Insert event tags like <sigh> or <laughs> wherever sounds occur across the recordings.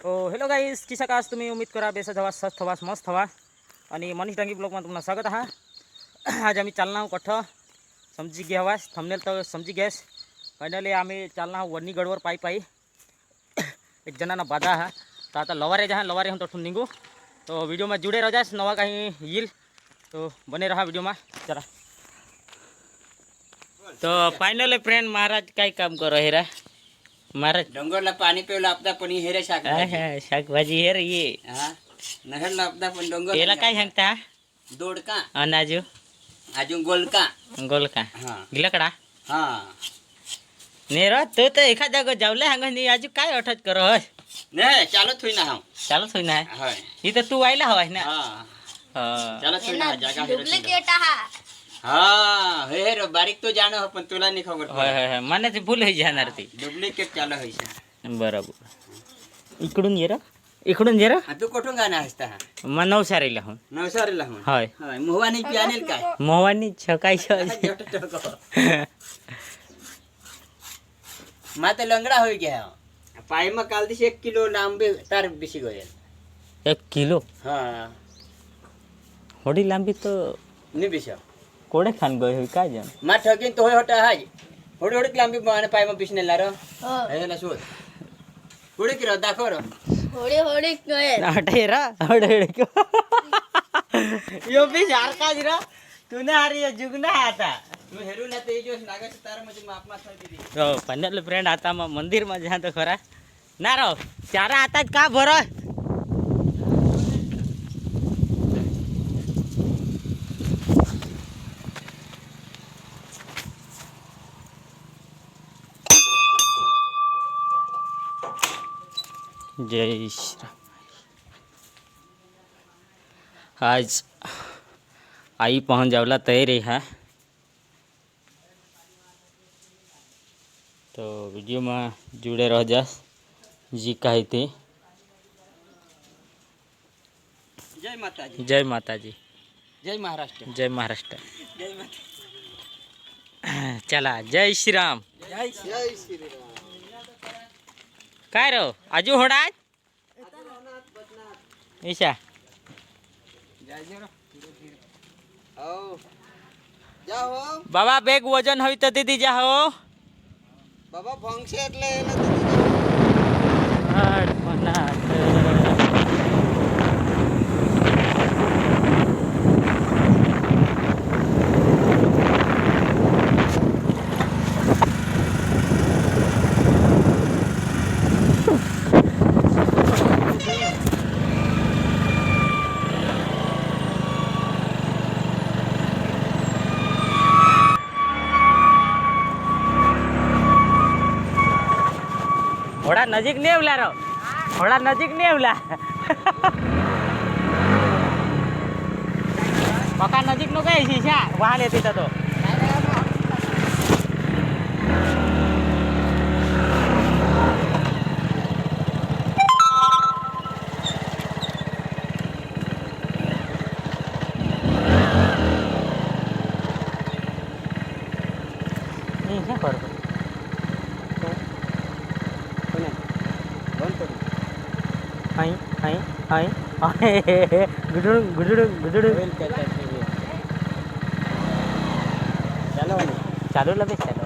તો hello guys કિસાકાશ तुम्ही उम्मीद करा बेसा हवा स्वस्त हवा मस्त हवा आणि मनीष डांगी ब्लॉगમાં तुम्हाला સ્વાગત હા आज आम्ही चालना कठ्ठ समजी घ्या हवास थंबनेल तर समजी घ्यास फायनली आम्ही चालना वरणी गडवर पायी पायी એક જણાના બાધા હા તો આ તો લવારે જ હા લવારે હું તો નીકળું તો વિડીયોમાં જોડે રજાશ નવા કાંઈ હીલ તો બને રહા વિડીયોમાં જરા તો ફાઇનલી ફ્રેન્ડ મહારાજ કાંઈ કામ કરો હેરા મારે ડંગોરલા પાણી પેલા આપતા પણ હેરે શાકભાજી. હા શાકભાજી હેરે એ હા નહેર લાપતા પણ ડંગોર પેલા કાઈ હંગતા દોડકા. અનાજો આજુ? ગોલકા. ગોલકા. હા. ગિલકડા? હા. નેરો તું તો એકા જાગો જાવલે હંગની આજુ કાઈ અઠજ કરો હોય. ને ચાલો થોઈ ના હા ચાલો થોઈ ના હા. ઈ તો તું આઈલા હોય ને? હા. હા. ચાલો થોઈ ના જાગા ડુપ્લિકેટ હા હા હે રો બારીક તો જાણો પણ તુલા ની ખબર હોય હોય હોય મને તે ભૂલ હોય જાનાર તી ડુપ્લિકેટ ચાલू હોય છે बरोबर इकडून ये रा इकडून ये रा हा, तू कुठून गाणं हसता हा मग नवसारीला हो नवसारीला हून होय होय, मोहवानी प्यानेल काय मोवानी छकाय हा, छोटं टोकं. માં તો લંગડા હોઈ ગયા હો. પાયમાં કાલથી એક કિલો લાંબી તાર બેસી ગયેલ एक किलो હા થોડી લાંબી તો નહીં બેસ્યો કોડે ખાન ગયો હોય કા જનમાં ઠગીન તો હોય હટા હાજ. હોડી હોડી લાંબી માને પાયમાં પીસને લારો. હે. ના શું હોડી કિરો દાખો રો. હોડી હોડી કહે હટે રા હોડી હોડી કહે યો બી યાર કા જરા તુને હારી જુગના હતા. તું હેરુ ને તે જો નાગે છે તારા મજે માપમાં થઈ દીધી. તો પંડલ ફ્રેન્ડ આતામાં મંદિરમાં જ્યાં તો ખરા. ના રો ચારા આતા કા ભરો जय श्री आज आई पहुँच जावला तय रही है। तो वीडियो में जुड़े रह जा जी कही थी। जय माता जी जय माता जी जय महाराष्ट्र। जय महाराष्ट्र। जय चला जय श्री राम। जय श्री राम। कह रो आजू होड़ा ઈશા બાબા બેગ વજન હોય તો દીધી જાઓ. બાબા ભંગશે એટલે હોડા નજીક નહીં આવલા રહો. થોડા નજીક નહીં આવલા. પકા નજીક નો કઈ છે? શા? વાહ લેતી તો અહીં અહીં અહીં ગુડુડું ગુડુડું ગુડુડું ચાલો ચાલુ લગે ચાલો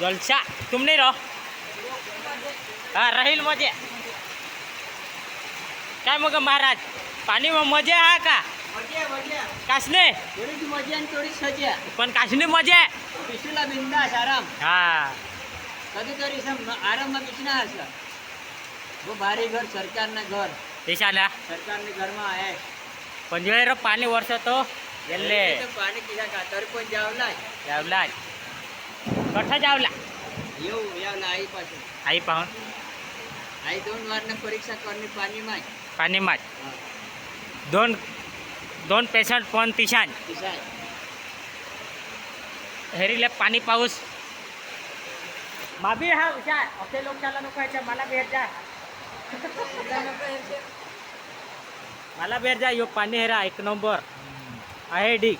जलसा तुम नहीं रहो हाँ रहील मजे काय मग महाराज पाणी मग मजा हा का कासने थोडीच मजा आणि थोडीच सजा पण कासने मजा पिशूला बिंदास आराम हा कधीतरी सम आराम मग पिशना असला वो भारी घर सरकारने घर देशाला सरकारने घरमा आहे पण जे पाणी वर्ष तो गेले पाणी किसा का तरी पण जावलाय जावलाय કઠા જ આવલા એવું યાવલા આવી પાછું આવી પાહું આવી दोन વારને પરીક્ષા કરની પાણીમાં પાણીમાં જ दोन दोन पेशंट पण हेरीले पाऊस। हा विचार असे लोक नको मला भेट <laughs> मला भेट यो पानी हेरा एक नंबर. आहे डी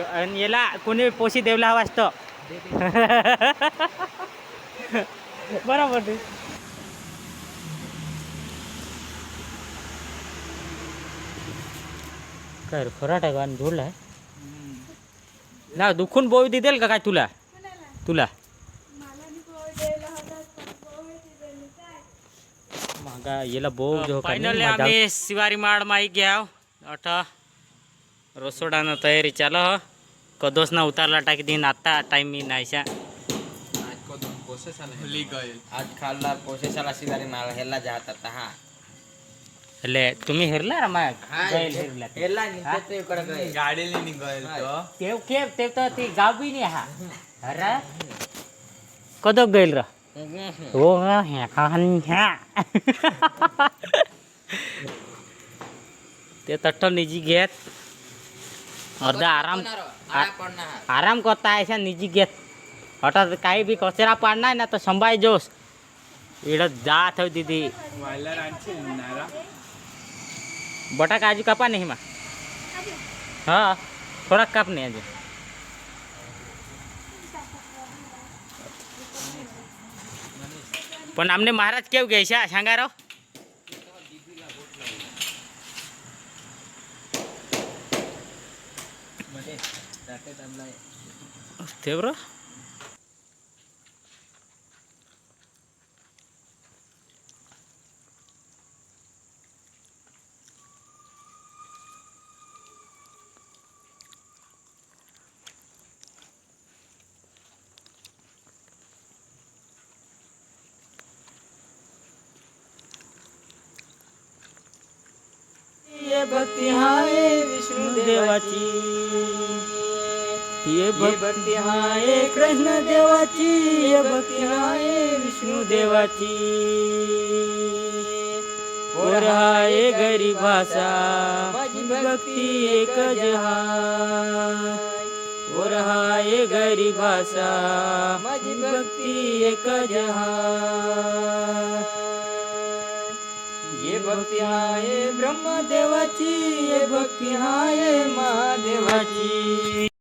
आणि याला कोणी पोशी देवला हवा असतं. <laughs> बरोबर ते. काय खराट आहे आणि धुरला आहे. ना दुखून बोवी दिल का काय तुला? तुला? मग याला बोव फायनल आम्ही शिवारी माड माई घ्याव. अठा. રસોડાનો તૈયારી ચાલો હો. કદોસના ઉતારલા ટાકી દીને આતા ટાઈમ ઈ નાઈશા એટલે તમે હેરલા રમા ગયેલ હેરલા હેરલા નીચે તે કડ ગયેલ. ગાડી લઈને ગયેલ તો. તેવ કે તેવ તો તે ગાવી ને હા. હરા કદો ગયેલ રા? ઓ હે ખાન હે. તે તટ્ટો નીજી ગયા अर्धा आराम आराम करता है ऐसा निजी गेट हटा कहीं भी कचरा पड़ना है ना तो संभाई जोश। इड़ा जात हो दीदी। बटा का काजू कपा नहीं माँ? हाँ थोड़ा कप नहीं आज। पर हमने महाराज क्यों गए संगा रहो। ದೇವ್ರ भक्ती हाय विष्णू देवाची। ये भक्ती हाय कृष्ण देवाची, ये भक्ती हाय विष्णू देवाची। और हाय माझी भक्ती एक जहान और हाय गरीबाचा माझी भक्ती एक जहान ये भक्ती हाय ब्रह्मदेवाची ये भक्ती हाय महादेवाची। देवाची